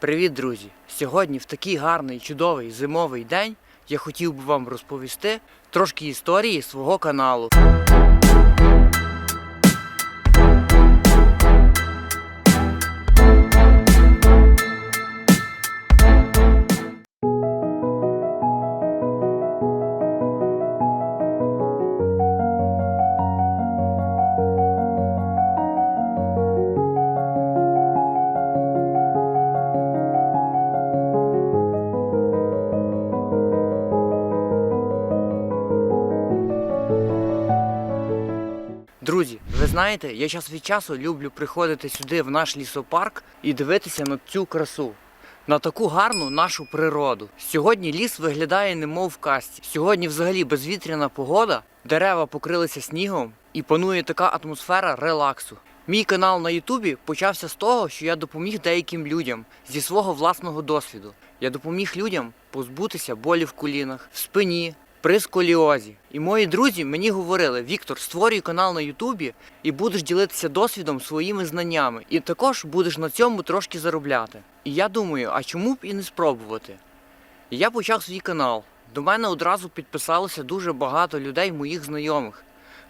Привіт, друзі! Сьогодні в такий гарний, чудовий зимовий день я хотів би вам розповісти трошки історії свого каналу. Друзі, ви знаєте, я час від часу люблю приходити сюди в наш лісопарк і дивитися на цю красу. На таку гарну нашу природу. Сьогодні ліс виглядає немов в казці. Сьогодні взагалі безвітряна погода, дерева покрилися снігом і панує така атмосфера релаксу. Мій канал на Ютубі почався з того, що я допоміг деяким людям зі свого власного досвіду. Я допоміг людям позбутися болі в колінах, в спині, при сколіозі. І мої друзі мені говорили: Віктор, створюй канал на Ютубі і будеш ділитися досвідом своїми знаннями. І також будеш на цьому трошки заробляти. І я думаю, а чому б і не спробувати? І я почав свій канал. До мене одразу підписалося дуже багато людей, моїх знайомих.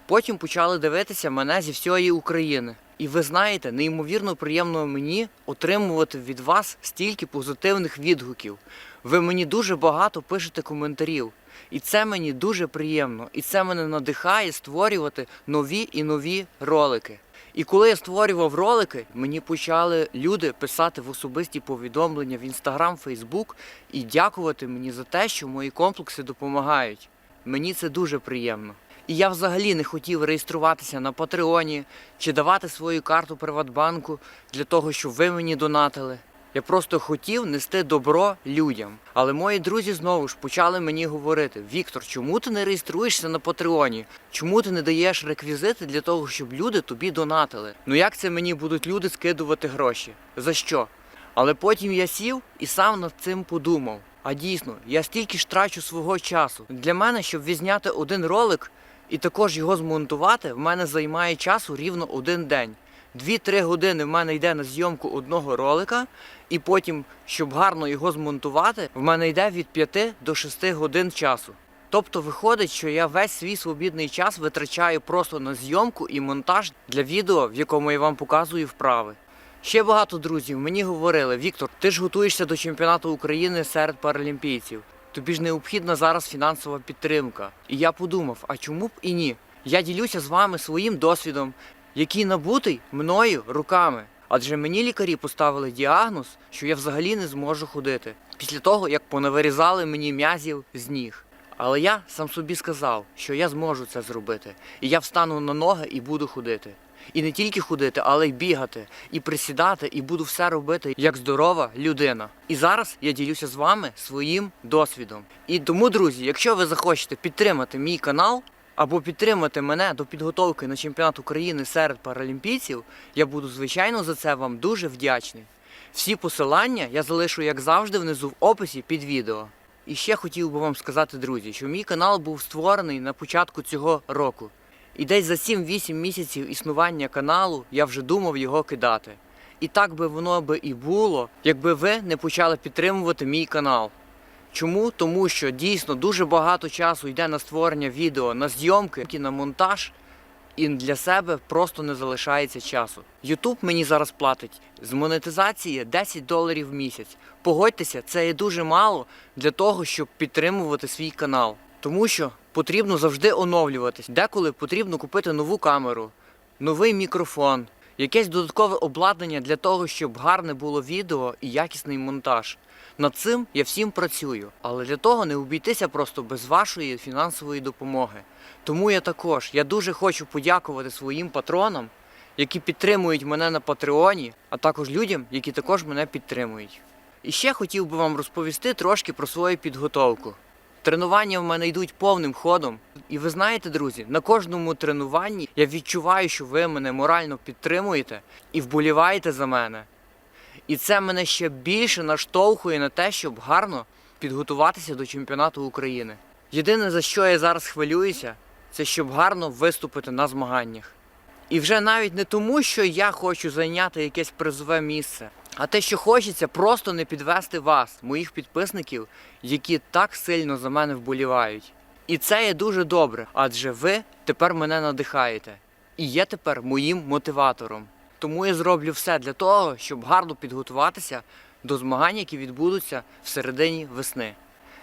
Потім почали дивитися мене зі всієї України. І ви знаєте, неймовірно приємно мені отримувати від вас стільки позитивних відгуків. Ви мені дуже багато пишете коментарів. І це мені дуже приємно. І це мене надихає створювати нові і нові ролики. І коли я створював ролики, мені почали люди писати в особисті повідомлення в інстаграм, Фейсбук і дякувати мені за те, що мої комплекси допомагають. Мені це дуже приємно. І я взагалі не хотів реєструватися на Патреоні чи давати свою карту Приватбанку для того, щоб ви мені донатили. Я просто хотів нести добро людям. Але мої друзі знову ж почали мені говорити: Віктор, чому ти не реєструєшся на Патреоні? Чому ти не даєш реквізити для того, щоб люди тобі донатили? Ну як це мені будуть люди скидувати гроші? За що? Але потім я сів і сам над цим подумав. А дійсно, я стільки ж трачу свого часу. Для мене, щоб відзняти один ролик і також його змонтувати, в мене займає часу рівно один день. Дві-три години в мене йде на зйомку одного ролика, і потім, щоб гарно його змонтувати, в мене йде від 5 до 6 годин часу. Тобто виходить, що я весь свій свобідний час витрачаю просто на зйомку і монтаж для відео, в якому я вам показую вправи. Ще багато друзів мені говорили: Віктор, ти ж готуєшся до чемпіонату України серед паралімпійців. Тобі ж необхідна зараз фінансова підтримка. І я подумав, а чому б і ні? Я ділюся з вами своїм досвідом, який набутий мною руками. Адже мені лікарі поставили діагноз, що я взагалі не зможу ходити після того, як понавирізали мені м'язів з ніг. Але я сам собі сказав, що я зможу це зробити, і я встану на ноги і буду ходити. І не тільки ходити, але й бігати, і присідати, і буду все робити як здорова людина. І зараз я ділюся з вами своїм досвідом. І тому, друзі, якщо ви захочете підтримати мій канал або підтримати мене до підготовки на чемпіонат України серед паралімпійців, я буду звичайно за це вам дуже вдячний. Всі посилання я залишу, як завжди, внизу в описі під відео. І ще хотів би вам сказати, друзі, що мій канал був створений на початку цього року. І десь за 7-8 місяців існування каналу я вже думав його кидати. І так би воно би і було, якби ви не почали підтримувати мій канал. Чому? Тому що дійсно дуже багато часу йде на створення відео, на зйомки, на монтаж, і для себе просто не залишається часу. Ютуб мені зараз платить з монетизації 10 доларів в місяць. Погодьтеся, це є дуже мало для того, щоб підтримувати свій канал. Тому що потрібно завжди оновлюватись. Деколи потрібно купити нову камеру, новий мікрофон, якесь додаткове обладнання для того, щоб гарне було відео і якісний монтаж. Над цим я всім працюю, але для того не обійтися просто без вашої фінансової допомоги. Тому я також я дуже хочу подякувати своїм патронам, які підтримують мене на Патреоні, а також людям, які також мене підтримують. І ще хотів би вам розповісти трошки про свою підготовку. Тренування в мене йдуть повним ходом. І ви знаєте, друзі, на кожному тренуванні я відчуваю, що ви мене морально підтримуєте і вболіваєте за мене. І це мене ще більше наштовхує на те, щоб гарно підготуватися до чемпіонату України. Єдине, за що я зараз хвилююся, це щоб гарно виступити на змаганнях. І вже навіть не тому, що я хочу зайняти якесь призове місце, А те, що хочеться, просто не підвести вас, моїх підписників, які так сильно за мене вболівають. І це є дуже добре, адже ви тепер мене надихаєте і є тепер моїм мотиватором. Тому я зроблю все для того, щоб гарно підготуватися до змагань, які відбудуться в середині весни.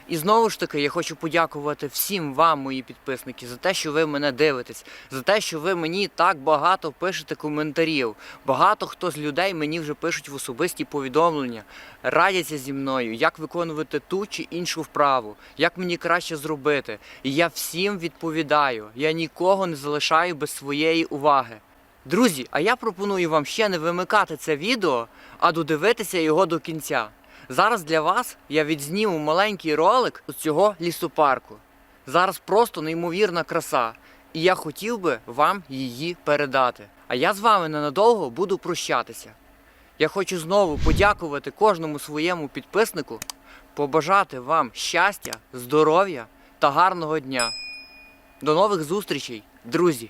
І знову ж таки, я хочу подякувати всім вам, мої підписники, за те, що ви мене дивитесь, за те, що ви мені так багато пишете коментарів. Багато хто з людей мені вже пишуть в особисті повідомлення, радяться зі мною, як виконувати ту чи іншу вправу, як мені краще зробити. І я всім відповідаю. Я нікого не залишаю без своєї уваги. Друзі, а я пропоную вам ще не вимикати це відео, а додивитися його до кінця. Зараз для вас я відзніму маленький ролик з цього лісопарку. Зараз просто неймовірна краса, і я хотів би вам її передати. А я з вами ненадовго буду прощатися. Я хочу знову подякувати кожному своєму підписнику, побажати вам щастя, здоров'я та гарного дня. До нових зустрічей, друзі!